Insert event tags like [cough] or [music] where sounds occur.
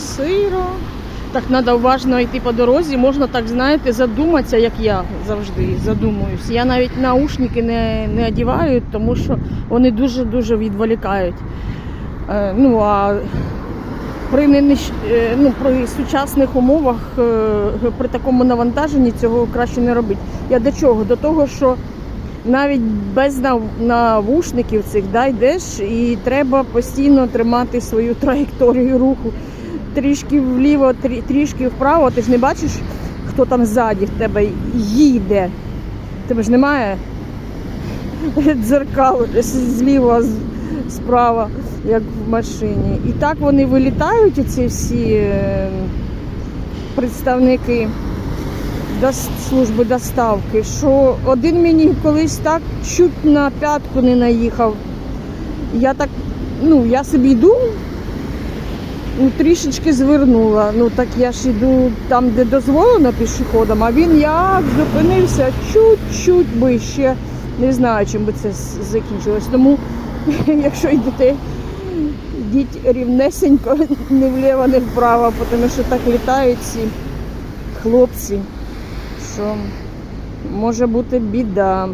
сиро. Так треба уважно йти по дорозі, можна так, знаєте, задуматися, як я завжди задумуюсь. Я навіть наушники не, не одягаю, тому що вони дуже-дуже відволікають. Е, ну, а при, нинеш- е, ну, при сучасних умовах, е, при такому навантаженні цього краще не робити. Я до чого? До того, що навіть без нав- навушників цих да, йдеш, і треба постійно тримати свою [laughs] траєкторію руху. Трішки вліво, трішки вправо. Ти ж не бачиш, хто там ззаді в тебе їде. Тебе ж немає дзеркал зліва, справа, як в машині. І так вони вилітають, оці всі е, представники служби доставки, що один мені колись так чуть на п'ятку не наїхав. Я так, ну, я собі йду, ну, трішечки звернула. Ну так я ж йду там, де дозволено пішоходам, а він як зупинився чуть-чуть би ще. Не знаю, чим би це закінчилось. Тому, [laughs] якщо йдете, йдіть рівнесенько, [laughs] не вліво, не вправо, тому що так літають ці хлопці, що може бути біда.